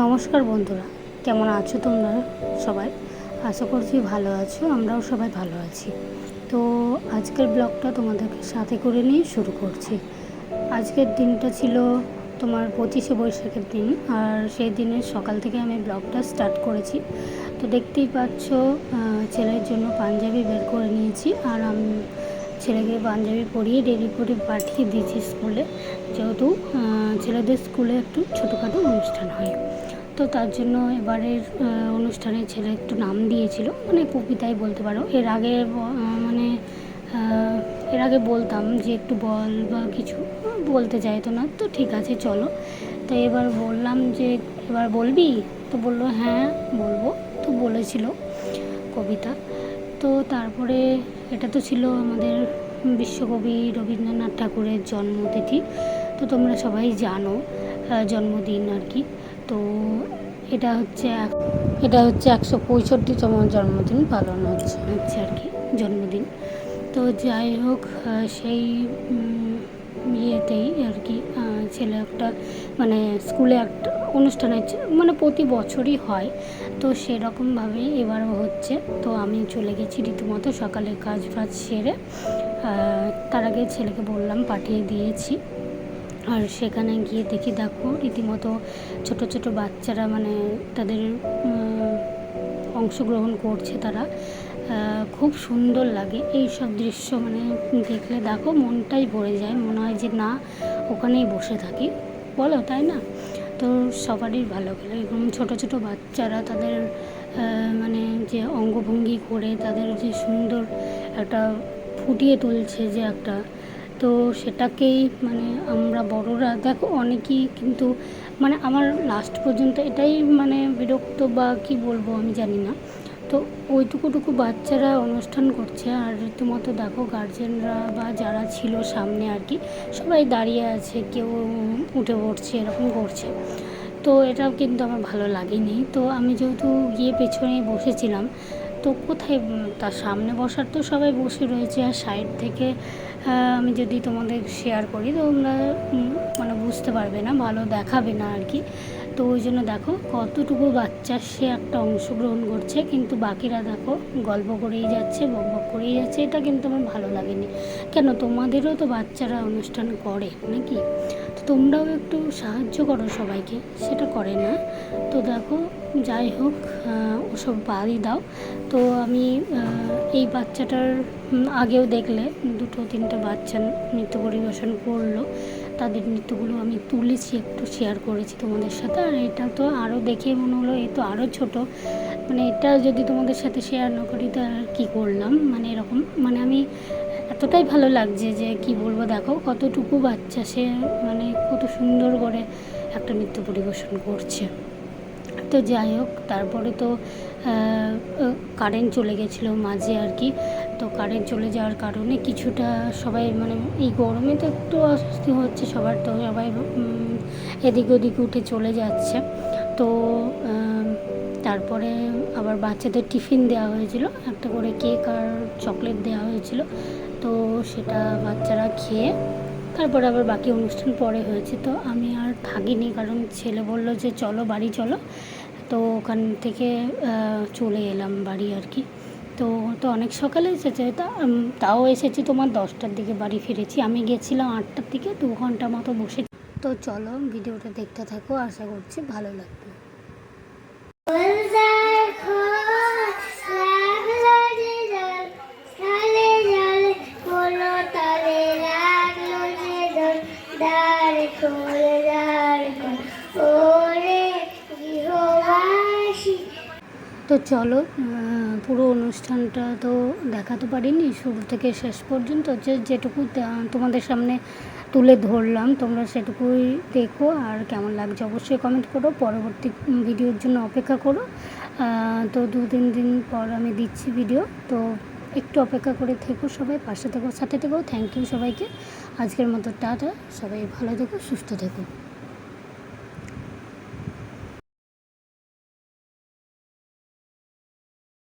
নমস্কার বন্ধুরা, কেমন আছো তোমরা সবাই? আশা করছি ভালো আছো, আমরাও সবাই ভালো আছি। তো আজকের ব্লগটা তোমাদেরকে সাথে করে নিয়ে শুরু করছি। আজকের দিনটা ছিল তোমার পঁচিশে বৈশাখের দিন, আর সেই দিনের সকাল থেকে আমি ব্লগটা স্টার্ট করেছি। তো দেখতেই পাচ্ছ ছেলের জন্য পাঞ্জাবি বের করে নিয়েছি, আর আমি ছেলেকে পাঞ্জাবি পরিয়ে রেডি করে পাঠিয়ে দিয়েছি স্কুলে। যেহেতু ছেলেদের স্কুলে একটু ছোটোখাটো অনুষ্ঠান হয়। তো তার জন্য এবারের অনুষ্ঠানে ছেলে একটু নাম দিয়েছিল। মানে কবিতাই বলতে পারো। এর আগে মানে এর আগে বলতাম যে একটু বল বা কিছু, বলতে চাইতো না। তো ঠিক আছে, চলো। তো এবার বললাম যে, এবার বলবি? তো বলল হ্যাঁ বলব। তো বলেছিল কবিতা। তো তারপরে এটা তো ছিল আমাদের বিশ্বকবি রবীন্দ্রনাথ ঠাকুরের জন্মতিথি। তো তোমরা সবাই জানো জন্মদিন আর কি। তো এটা হচ্ছে এটা হচ্ছে একশো পঁয়ষট্টিতম জন্মদিন পালন হচ্ছে হচ্ছে আর কি, জন্মদিন। তো যাই হোক সেই ইয়েতেই আর কি ছেলে একটা মানে স্কুলে একটা অনুষ্ঠান হচ্ছে মানে প্রতি বছরই হয়। তো সেরকমভাবেই এবারও হচ্ছে। তো আমি চলে গেছি রীতিমতো সকালে কাজ ফাজ সেরে। তার আগে ছেলেকে বললাম পাঠিয়ে দিয়েছি। আর সেখানে গিয়ে দেখি দেখো রীতিমতো ছোট ছোট বাচ্চারা মানে তাদের অংশগ্রহণ করছে তারা। খুব সুন্দর লাগে এই সব দৃশ্য মানে দেখলে দেখো মনটাই ভরে যায়। মনে হয় যে না, ওখানেই বসে থাকি। বলো, তাই না? তো সবারই ভালো লাগে এরকম ছোটো ছোটো বাচ্চারা তাদের মানে যে অঙ্গভঙ্গি করে তাদের যে সুন্দর একটা ফুটিয়ে তুলছে যে একটা তো সেটাকেই মানে আমরা বড়রা, দেখো অনেকেই কিন্তু মানে আমার লাস্ট পর্যন্ত এটাই মানে বিরক্ত বা কি বলব আমি জানি না। তো ওইটুকুটুকু বাচ্চারা অনুষ্ঠান করছে আর রীতিমতো দেখো গার্জেনরা বা যারা ছিল সামনে আর কি, সবাই দাঁড়িয়ে আছে, কেউ উঠে পড়ছে, এরকম করছে। তো এটাও কিন্তু আমার ভালো লাগেনি। তো আমি যেহেতু গিয়ে পেছনে বসেছিলাম তো কোথায় তার সামনে বসার তো সবাই বসে রয়েছে আর সাইড থেকে আমি যদি তোমাদের শেয়ার করি তোমরা মানে বুঝতে পারবে না, ভালো দেখাবে না আর কি। তো ওই জন্য দেখো কতটুকু বাচ্চা সে একটা অংশগ্রহণ করছে, কিন্তু বাকিরা দেখো গল্প করেই যাচ্ছে, বক বক করেই যাচ্ছে, এটা কিন্তু আমার ভালো লাগেনি। কেন তোমাদেরও তো বাচ্চারা অনুষ্ঠান করে নাকি? তো তোমরাও একটু সাহায্য করো সবাইকে, সেটা করে না। তো দেখো যাই হোক ওসব বাদই দাও। তো আমি এই বাচ্চাটার আগেও দেখলে দুটো তিনটে বাচ্চা নৃত্য পরিবেশন করল। তাদের নৃত্যগুলো আমি তুলেছি, একটু শেয়ার করেছি তোমাদের সাথে। আর এটা তো আরও দেখে মনে হলো, এ তো আরও ছোট। মানে এটা যদি তোমাদের সাথে শেয়ার না করি তো আর কী করলাম? মানে এরকম মানে আমি এতটাই ভালো লাগছে যে, কি বলব, দেখো কতটুকু বাচ্চা সে মানে কত সুন্দর করে একটা নৃত্য পরিবেশন করছে। তো যাই হোক, তারপরে তো কারেন্ট চলে গেছিল মাঝে আর কি। তো কারেন্ট চলে যাওয়ার কারণে কিছুটা সবাই মানে এই গরমে তো একটু অস্বস্তি হচ্ছে সবার, তো সবাই এদিক ওদিক উঠে চলে যাচ্ছে। তো তারপরে আবার বাচ্চাদের টিফিন দেওয়া হয়েছিল, একটা করে কেক আর চকলেট দেওয়া হয়েছিল। তো সেটা বাচ্চারা খেয়ে তারপরে আবার বাকি অনুষ্ঠান পরে হয়েছে, তো আমি আর থাকিনি কারণ ছেলে বলল যে চলো বাড়ি চলো। তো ওখান থেকে চলে এলাম বাড়ি আর কি। তো তো অনেক সকালে এসেছে। তাও এসেছি তোমার দশটার দিকে বাড়ি ফিরেছি। আমি গেছিলাম আটটার দিকে, দু ঘণ্টা মতো বসে। তো চলো, ভিডিওটা দেখতে থাকো। আশা করছি ভালো লাগবে। তো চলো পুরো অনুষ্ঠানটা তো দেখাতে পারিনি, শুরু থেকে শেষ পর্যন্ত যে যেটুকু তোমাদের সামনে তুলে ধরলাম, তোমরা সেটুকুই দেখো, আর কেমন লাগছে অবশ্যই কমেন্ট করো, পরবর্তী ভিডিওর জন্য অপেক্ষা করো। তো দু তিন দিন পর আমি দিচ্ছি ভিডিও তো একটু অপেক্ষা করে থেকো সবাই, পাশে থেকো, সাথে থেকো থ্যাংক ইউ সবাইকে। আজকের মতো টাটা সবাই ভালো থেকো সুস্থ থেকো।